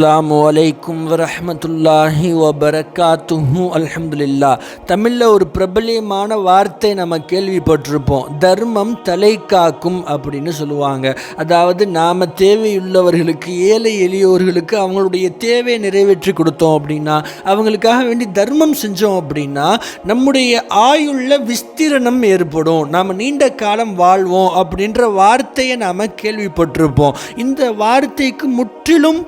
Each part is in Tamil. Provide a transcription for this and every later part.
அஸ்லாம் வலைக்கும் வரமத்துல்லாஹி வபரகாத்துஹு அல்ஹம்துலில்லா தமிழில் ஒரு பிரபலியமான வார்த்தை நம்ம கேள்விப்பட்டிருப்போம். தர்மம் தலை காக்கும் அப்படின்னு சொல்லுவாங்க. அதாவது நாம் தேவையுள்ளவர்களுக்கு ஏழை எளியோர்களுக்கு அவங்களுடைய தேவையை நிறைவேற்றி கொடுத்தோம் அப்படின்னா அவங்களுக்காக வேண்டி தர்மம் செஞ்சோம் அப்படின்னா நம்முடைய ஆயுள்ள விஸ்திரணம் ஏற்படும். நாம் நீண்ட காலம் வாழ்வோம் அப்படின்ற வார்த்தையை நாம் கேள்விப்பட்டிருப்போம். இந்த வார்த்தைக்கு முற்றிலும்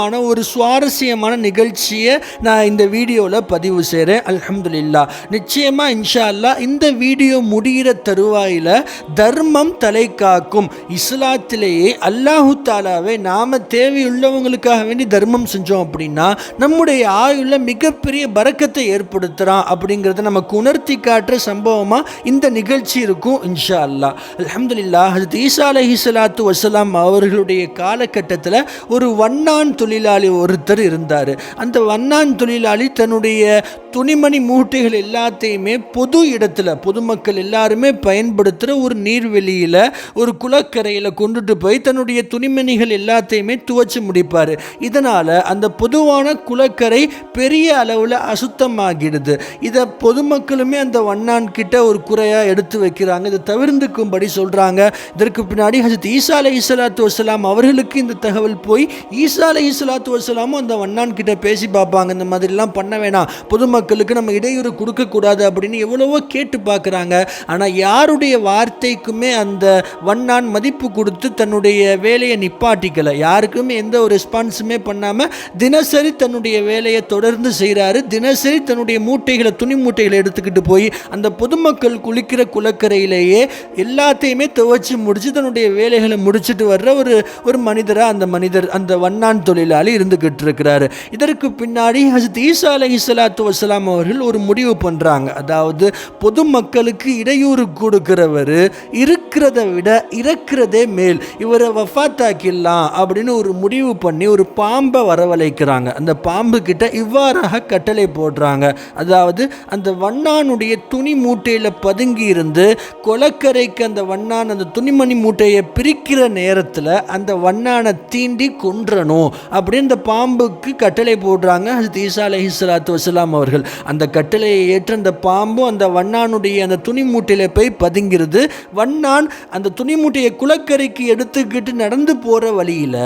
பொருத்தமான ஒரு சுவாரஸ்யமான நிகழ்ச்சியை நான் இந்த வீடியோவில் பதிவு செய்கிறேன் அலமதுல்லா நிச்சயமாக இன்ஷா அல்லாஹ் இந்த வீடியோ முடிகிற தருவாயில் தர்மம் தலை காக்கும். இஸ்லாத்திலேயே அல்லாஹு தாலாவே நாம் தேவையுள்ளவங்களுக்காக வேண்டி தர்மம் செஞ்சோம் அப்படின்னா நம்முடைய ஆயுள்ள மிகப்பெரிய பறக்கத்தை ஏற்படுத்துகிறான் அப்படிங்கிறத நமக்கு உணர்த்தி காட்டுற சம்பவமாக இந்த நிகழ்ச்சி இருக்கும் இன்ஷா அல்லாஹ் அலமதுல்லா ஹசத் ஈசா அலஹி சலாத்து வசலாம் அவர்களுடைய காலகட்டத்தில் ஒரு வண்ணான் தொழிலாளி ஒருத்தர் இருந்தார். அந்த வண்ணான் தொழிலாளி தன்னுடைய துணிமணி மூட்டைகள் எல்லாத்தையுமே பொது இடத்துல பொதுமக்கள் எல்லாருமே பயன்படுத்துகிற ஒரு நீர்வெளியில் ஒரு குளக்கரையில் கொண்டுட்டு போய் தன்னுடைய துணிமணிகள் எல்லாத்தையுமே துவச்சி முடிப்பார். இதனால் அந்த பொதுவான குளக்கரை பெரிய அளவில் அசுத்தமாகிடுது. இதை பொதுமக்களுமே அந்த வண்ணான் கிட்ட ஒரு குறையாக எடுத்து வைக்கிறாங்க. இதை தவிர்த்துக்கும்படி சொல்கிறாங்க இதற்கு பின்னாடி ஹசத் ஈசா அலை இஸ்லாத்து வசலாம் அவர்களுக்கு இந்த தகவல் போய் ஈசா அலை சலாத்து வசலாமும் அந்த வண்ணான் கிட்ட பேசி பார்ப்பாங்க இந்த மாதிரிலாம் பண்ண வேணாம் பொதுமக்களுக்கு நம்ம இடையூறு கொடுக்கக்கூடாது அப்படின்னு எவ்வளவோ கேட்டு பார்க்குறாங்க. ஆனால் யாருடைய வார்த்தைக்குமே அந்த வண்ணான் மதிப்பு கொடுத்து தன்னுடைய வேலையை நிப்பாட்டிக்கலை. யாருக்குமே எந்த ஒரு ரெஸ்பான்ஸுமே பண்ணாமல் தினசரி தன்னுடைய வேலையை தொடர்ந்து செய்கிறாரு தினசரி தன்னுடைய மூட்டைகளை துணி மூட்டைகளை எடுத்துக்கிட்டு போய் அந்த பொதுமக்கள் குளிக்கிற குளக்கரையிலேயே எல்லாத்தையுமே துவைச்சி முடித்து தன்னுடைய வேலைகளை முடிச்சுட்டு வர்ற ஒரு ஒரு மனிதராக அந்த மனிதர் அந்த வண்ணான் தொழில் தொழிலாளி இருந்துக்கிட்டு இருக்கிறாரு. இதற்கு பின்னாடி ஹசத் ஈசா அலை இஸ்லாத்து வசலாம் அவர்கள் ஒரு முடிவு பண்ணுறாங்க அதாவது பொதுமக்களுக்கு இடையூறு கொடுக்கிறவர் இருக்கிறத விட இறக்கிறதே மேல். இவரை வஃபாத்தாக்கிடலாம் அப்படின்னு ஒரு முடிவு பண்ணி ஒரு பாம்பை வரவழைக்கிறாங்க. அந்த பாம்பு கிட்ட இவ்வாறாக கட்டளை போடுறாங்க. அதாவது அந்த வண்ணானுடைய துணி மூட்டையில் பதுங்கி இருந்து கொலக்கரைக்கு அந்த வண்ணான் அந்த துணிமணி மூட்டையை பிரிக்கிற நேரத்தில் அந்த வண்ணானை தீண்டி கொன்றணும் அப்படின்னு இந்த பாம்புக்கு கட்டளை போடுறாங்க ஹசத் ஈசா அலஹி சலாத்து வசலாம் அவர்கள். அந்த கட்டளையை ஏற்று அந்த பாம்பும் அந்த வண்ணானுடைய அந்த துணி மூட்டையில் போய் பதுங்கிறது. வண்ணான் அந்த துணி மூட்டையை குளக்கரைக்கு எடுத்துக்கிட்டு நடந்து போகிற வழியில்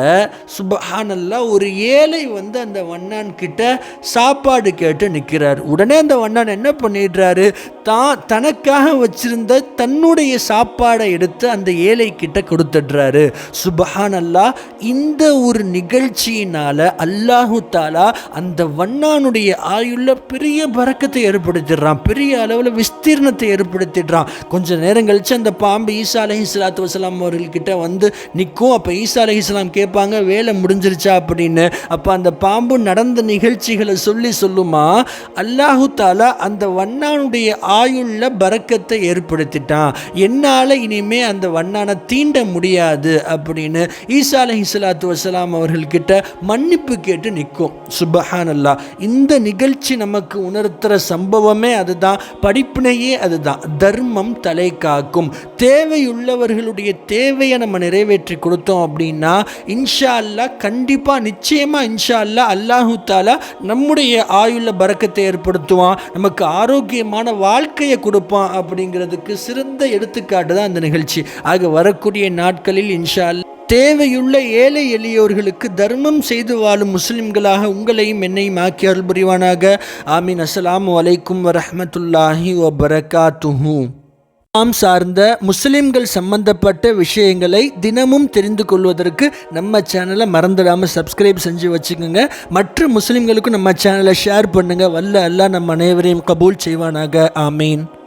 சுபஹானல்லா ஒரு ஏழை வந்து அந்த வண்ணான் கிட்ட சாப்பாடு கேட்டு நிற்கிறார் உடனே அந்த வண்ணான் என்ன பண்ணிடுறாரு? தான் தனக்காக வச்சிருந்த தன்னுடைய சாப்பாடை எடுத்து அந்த ஏழை கிட்ட கொடுத்துடுறாரு. சுபஹானல்லா இந்த ஒரு நிகழ்ச்சி நிகழ்ச்சியினால அல்லாஹு தாலா அந்த வண்ணானுடைய ஆயுள்ள பெரிய பறக்கத்தை ஏற்படுத்திடுறான். பெரிய அளவில் விஸ்தீர்ணத்தை ஏற்படுத்திடுறான். கொஞ்ச நேரம் கழித்து அந்த பாம்பு ஈசா அலஹி இஸ்லாத்து வசலாம் அவர்கள்கிட்ட வந்து நிற்கும் அப்போ ஈசா அலஹி இஸ்லாம் கேட்பாங்க வேலை முடிஞ்சிருச்சா? அப்படின்னு. அப்போ அந்த பாம்பு நடந்த நிகழ்ச்சிகளை சொல்லி சொல்லுமா அல்லாஹு தாலா அந்த வண்ணானுடைய ஆயுள்ள பறக்கத்தை ஏற்படுத்திட்டான். என்னால் இனிமே அந்த வண்ணானை தீண்ட முடியாது. அப்படின்னு ஈசா அலஹி சலாத்து வசலாம் அவர்கள்கிட்ட மன்னிப்பு கேட்டு நிற்கும். சுபஹான் அல்லா இந்த நிகழ்ச்சி நமக்கு உணர்த்துகிற சம்பவமே அதுதான். படிப்பினையே அதுதான். தர்மம் தலை காக்கும். தேவையுள்ளவர்களுடைய தேவையை நம்ம நிறைவேற்றி கொடுத்தோம் அப்படின்னா இன்ஷா அல்லா கண்டிப்பாக நிச்சயமாக இன்ஷா அல்லா அல்லாஹூ தாலா நம்முடைய ஆயுள்ள பறக்கத்தை ஏற்படுத்துவான். நமக்கு ஆரோக்கியமான வாழ்க்கையை கொடுப்பான் அப்படிங்கிறதுக்கு சிறந்த எடுத்துக்காட்டு தான் அந்த நிகழ்ச்சி. ஆக வரக்கூடிய நாட்களில் இன்ஷா அல்லா தேவையுள்ள ஏழை எளியோர்களுக்கு தர்மம் செய்து வாழும் முஸ்லிம்களாக உங்களையும் என்னையும் ஆக்கி அருள் புரிவானாக. ஆமீன். அஸ்ஸலாமு அலைக்கும் வரஹமத்துல்லாஹி வபரகாத்துஹூ. நாம் சார்ந்த முஸ்லிம்கள் சம்பந்தப்பட்ட விஷயங்களை தினமும் தெரிந்து கொள்வதற்கு நம்ம சேனலை மறந்துடாமல் சப்ஸ்கிரைப் செஞ்சு வச்சுக்கோங்க. மற்ற முஸ்லிம்களுக்கும் நம்ம சேனலை ஷேர் பண்ணுங்கள் வல்ல அல்லாஹ் நம்ம அனைவரையும் கபூல் செய்வானாக. ஆமீன்.